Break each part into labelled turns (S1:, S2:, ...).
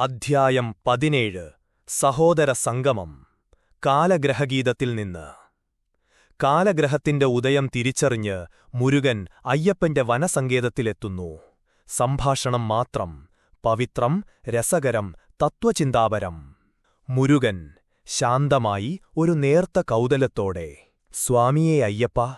S1: അധ്യായം പതിനേഴ്. സഹോദര സംഗമം. കാലഗ്രഹഗീതത്തിൽ നിന്ന്. കാലഗ്രഹത്തിന്റെ ഉദയം തിരിച്ചറിഞ്ഞ് മുരുകൻ അയ്യപ്പന്റെ വനസങ്കേതത്തിലെത്തുന്നു. സംഭാഷണം മാത്രം. പവിത്രം രസകരം തത്വചിന്താപരം. മുരുകൻ ശാന്തമായി ഒരു നേർത്ത കൗതലത്തോടെ സ്വാമിയെ അയ്യപ്പ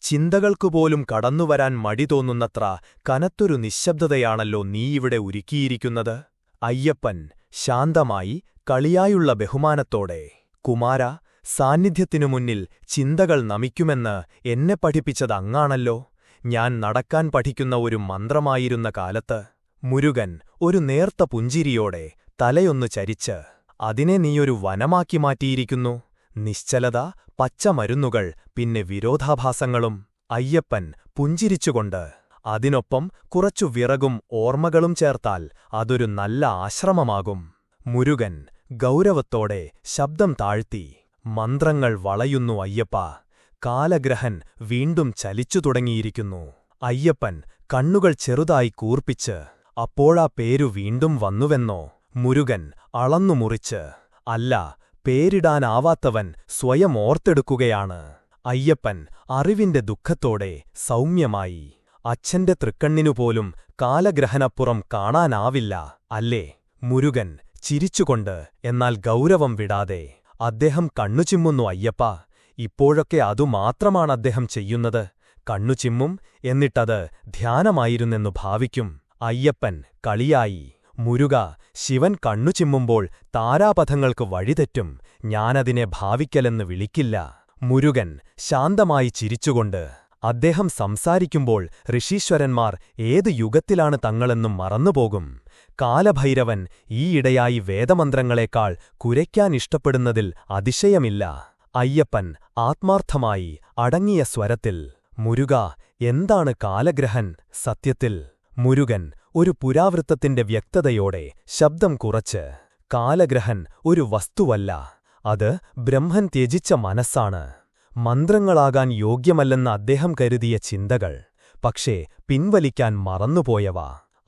S1: ചിന്തകൾക്കുപോലും കടന്നുവരാൻ മടി തോന്നുന്നത്ര കനത്തൊരു നിശ്ശബ്ദതയാണല്ലോ നീ ഇവിടെ ഒരുക്കിയിരിക്കുന്നത്? അയ്യപ്പൻ ശാന്തമായി കളിയായുള്ള ബഹുമാനത്തോടെ കുമാര സാന്നിധ്യത്തിനു മുന്നിൽ ചിന്തകൾ നമിക്കുമെന്ന് എന്നെ പഠിപ്പിച്ചതങ്ങാണല്ലോ ഞാൻ നടക്കാൻ പഠിക്കുന്ന ഒരു മന്ത്രമായിരുന്ന കാലത്ത് മുരുകൻ ഒരു നേർത്ത പുഞ്ചിരിയോടെ തലയൊന്നു ചരിച്ച് അതിനെ നീയൊരു വനമാക്കി മാറ്റിയിരിക്കുന്നു. നിശ്ചലത പച്ചമരുന്നുകൾ പിന്നെ വിരോധാഭാസങ്ങളും. അയ്യപ്പൻ പുഞ്ചിരിച്ചുകൊണ്ട് അതിനൊപ്പം കുറച്ചു വിറകും ഓർമ്മകളും ചേർത്താൽ അതൊരു നല്ല ആശ്രമമാകും. മുരുകൻ ഗൗരവത്തോടെ ശബ്ദം താഴ്ത്തി മന്ത്രങ്ങൾ വളയുന്നു അയ്യപ്പ കാലഗ്രഹൻ വീണ്ടും ചലിച്ചു തുടങ്ങിയിരിക്കുന്നു. അയ്യപ്പൻ കണ്ണുകൾ ചെറുതായി കൂർപ്പിച്ച് അപ്പോഴാ പേരു വീണ്ടും വന്നുവെന്നോ? മുരുകൻ അളന്നുമുറിച്ച് അല്ല പേരിടാനാവാത്തവൻ സ്വയം ഓർത്തെടുക്കുകയാണ്. അയ്യപ്പൻ അറിവിന്റെ ദുഃഖത്തോടെ സൗമ്യമായി അച്ഛന്റെ തൃക്കണ്ണിനുപോലും കാലഗ്രഹനപ്പുറം കാണാനാവില്ല. അല്ലേ? മുരുകൻ ചിരിച്ചുകൊണ്ട് എന്നാൽ ഗൗരവം വിടാതെ അദ്ദേഹം കണ്ണുചിമ്മുന്നു അയ്യപ്പ ഇപ്പോഴൊക്കെ അതുമാത്രമാണ് അദ്ദേഹം ചെയ്യുന്നത്. കണ്ണുചിമ്മും എന്നിട്ടത് ധ്യാനമായിരുന്നെന്നു ഭാവിക്കും. അയ്യപ്പൻ കളിയായി. മുരുക ശിവൻ കണ്ണുചിമ്മുമ്പോൾ താരാപഥങ്ങൾക്ക് വഴിതെറ്റും ഞാനതിനെ ഭാവിക്കലെന്ന് വിളിക്കില്ല. മുരുകൻ ശാന്തമായി ചിരിച്ചുകൊണ്ട് അദ്ദേഹം സംസാരിക്കുമ്പോൾ ഋഷീശ്വരന്മാർ ഏതു യുഗത്തിലാണ് തങ്ങളെന്നും മറന്നുപോകും. കാലഭൈരവൻ ഈയിടെയായി വേദമന്ത്രങ്ങളെക്കാൾ കുരയ്ക്കാനിഷ്ടപ്പെടുന്നതിൽ അതിശയമില്ല. അയ്യപ്പൻ ആത്മാർത്ഥമായി അടങ്ങിയ സ്വരത്തിൽ മുരുക എന്താണ് കാലഗ്രഹൻ? സത്യത്തിൽ മുരുകൻ ഒരു പുരാവൃത്തത്തിന്റെ വ്യക്തതയോടെ ശബ്ദം കുറച്ച്. കാലഗ്രഹൻ ഒരു വസ്തുവല്ല അത് ബ്രഹ്മൻ ത്യജിച്ച മനസ്സാണ്. മന്ത്രങ്ങളാകാൻ യോഗ്യമല്ലെന്ന് അദ്ദേഹം കരുതിയ ചിന്തകൾ. പക്ഷേ പിൻവലിക്കാൻ മറന്നുപോയവ.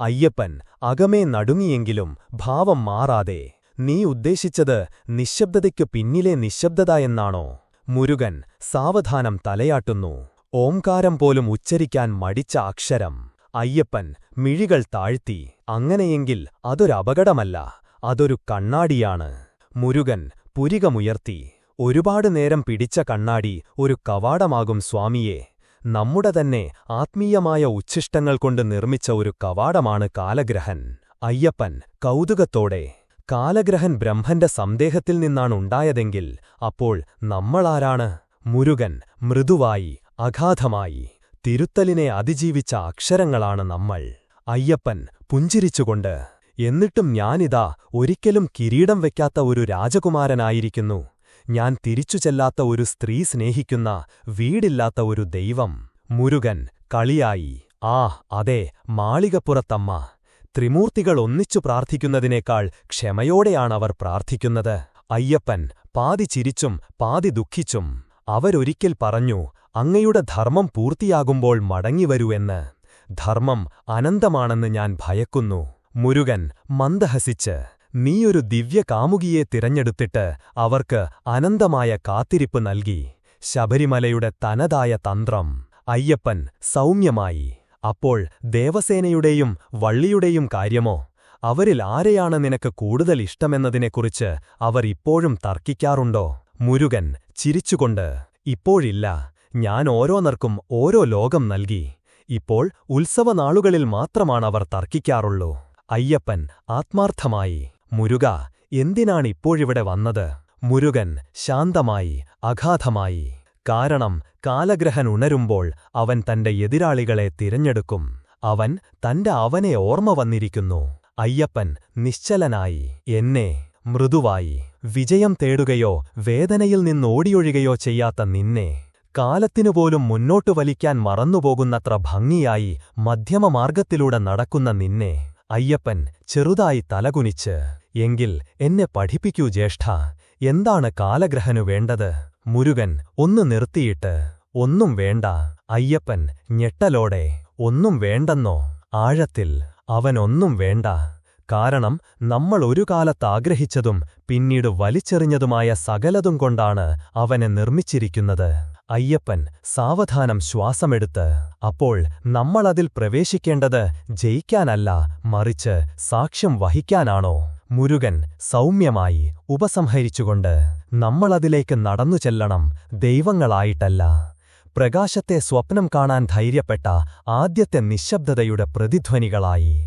S1: അയ്യപ്പൻ അകമേ നടുങ്ങിയെങ്കിലും ഭാവം മാറാതെ. നീ ഉദ്ദേശിച്ചത് നിശബ്ദതയ്ക്കു പിന്നിലെ നിശബ്ദത എന്നാണോ മുരുകൻ സാവധാനം തലയാട്ടുന്നു. ഓംകാരം പോലും ഉച്ചരിക്കാൻ മടിച്ച അക്ഷരം. അയ്യപ്പൻ മിഴികൾ താഴ്ത്തി. അങ്ങനെയെങ്കിൽ അതൊരപകടമല്ല. അതൊരു കണ്ണാടിയാണ് മുരുകൻ പുരികമുയർത്തി. ഒരുപാട് നേരം പിടിച്ച കണ്ണാടി ഒരു കവാടമാകും സ്വാമിയെ. നമ്മുടെ തന്നെ ആത്മീയമായ ഉച്ഛിഷ്ടങ്ങൾ കൊണ്ട് നിർമ്മിച്ച ഒരു കവാടമാണ് കാലഗ്രഹൻ. അയ്യപ്പൻ കൗതുകത്തോടെ. കാലഗ്രഹൻ ബ്രഹ്മന്റെ സന്ദേഹത്തിൽ നിന്നാണുണ്ടായതെങ്കിൽ അപ്പോൾ നമ്മളാരാണ്? മുരുകൻ മൃദുവായി അഗാധമായി. തിരുത്തലിനെ അതിജീവിച്ച അക്ഷരങ്ങളാണ് നമ്മൾ. അയ്യപ്പൻ പുഞ്ചിരിച്ചുകൊണ്ട് എന്നിട്ടും ഞാനിതാ ഒരിക്കലും കിരീടം വയ്ക്കാത്ത ഒരു രാജകുമാരനായിരിക്കുന്നു. ഞാൻ തിരിച്ചു ചെല്ലാത്ത ഒരു സ്ത്രീ സ്നേഹിക്കുന്ന വീടില്ലാത്ത ഒരു ദൈവം. മുരുകൻ കളിയായി. ആ അതെ മാളികപ്പുറത്തമ്മ. ത്രിമൂർത്തികൾ ഒന്നിച്ചു പ്രാർത്ഥിക്കുന്നതിനേക്കാൾ ക്ഷമയോടെയാണവർ പ്രാർത്ഥിക്കുന്നത്. അയ്യപ്പൻ പാതി ചിരിച്ചും പാതി ദുഃഖിച്ചും അവരൊരിക്കൽ പറഞ്ഞു അങ്ങയുടെ ധർമ്മം പൂർത്തിയാകുമ്പോൾ മടങ്ങിവരൂവെന്ന് ധർമ്മം അനന്തമാണെന്ന് ഞാൻ ഭയക്കുന്നു. മുരുകൻ മന്ദഹസിച്ച് നീയൊരു ദിവ്യകാമുകിയെ തിരഞ്ഞെടുത്തിട്ട് അവർക്ക് അനന്തമായ കാത്തിരിപ്പ് നൽകി. ശബരിമലയുടെ തനതായ തന്ത്രം. അയ്യപ്പൻ സൗമ്യമായി. അപ്പോൾ ദേവസേനയുടെയും വള്ളിയുടെയും കാര്യമോ? അവരിൽ ആരെയാണ് നിനക്ക് കൂടുതൽ ഇഷ്ടമെന്നതിനെക്കുറിച്ച് അവർ ഇപ്പോഴും തർക്കിക്കാറുണ്ടോ? മുരുകൻ ചിരിച്ചുകൊണ്ട് ഇപ്പോഴില്ല. ഞാൻ ഓരോന്നർക്കും ഓരോ ലോകം നൽകി. ഇപ്പോൾ ഉത്സവനാളുകളിൽ മാത്രമാണവർ തർക്കിക്കാറുള്ളൂ. അയ്യപ്പൻ ആത്മാർത്ഥമായി മുരുക എന്തിനാണിപ്പോഴിവിടെ വന്നത്? മുരുകൻ ശാന്തമായി അഗാധമായി. കാരണം കാലഗ്രഹൻ ഉണരുമ്പോൾ അവൻ തന്റെ എതിരാളികളെ തിരഞ്ഞെടുക്കും. അവൻ തന്റെ അവനെ ഓർമ്മ വന്നിരിക്കുന്നു. അയ്യപ്പൻ നിശ്ചലനായി. എന്നെ മൃദുവായി. വിജയം തേടുകയോ വേദനയിൽ നിന്നോടിയൊഴുകയോ ചെയ്യാത്ത നിന്നെ. കാലത്തിനുപോലും മുന്നോട്ടു വലിക്കാൻ മറന്നുപോകുന്നത്ര ഭംഗിയായി മധ്യമമാർഗത്തിലൂടെ നടക്കുന്ന നിന്നെ. അയ്യപ്പൻ ചെറുതായി തലകുനിച്ച്. എങ്കിൽ എന്നെ പഠിപ്പിക്കൂ ജ്യേഷ്ഠ. എന്താണ് കാലഗ്രഹനു വേണ്ടത്? മുരുകൻ ഒന്ന് നിർത്തിയിട്ട് ഒന്നും വേണ്ട. അയ്യപ്പൻ ഞെട്ടലോടെ ഒന്നും വേണ്ടെന്നോ? ആഴത്തിൽ അവനൊന്നും വേണ്ട. കാരണം നമ്മൾ ഒരു കാലത്താഗ്രഹിച്ചതും പിന്നീട് വലിച്ചെറിഞ്ഞതുമായ സകലതും കൊണ്ടാണ് അവനെ നിർമ്മിച്ചിരിക്കുന്നത്. അയ്യപ്പൻ സാവധാനം ശ്വാസമെടുത്ത് അപ്പോൾ നമ്മളതിൽ പ്രവേശിക്കേണ്ടത് ജയിക്കാനല്ല മറിച്ച് സാക്ഷ്യം വഹിക്കാനാണോ? മുരുകൻ സൗമ്യമായി ഉപസംഹരിച്ചുകൊണ്ട് നമ്മളതിലേക്ക് നടന്നു ചെല്ലണം ദൈവങ്ങളായിട്ടല്ല. പ്രകാശത്തെ സ്വപ്നം കാണാൻ ധൈര്യപ്പെട്ട ആദ്യത്തെ നിശബ്ദതയുടെ പ്രതിധ്വനികളായി.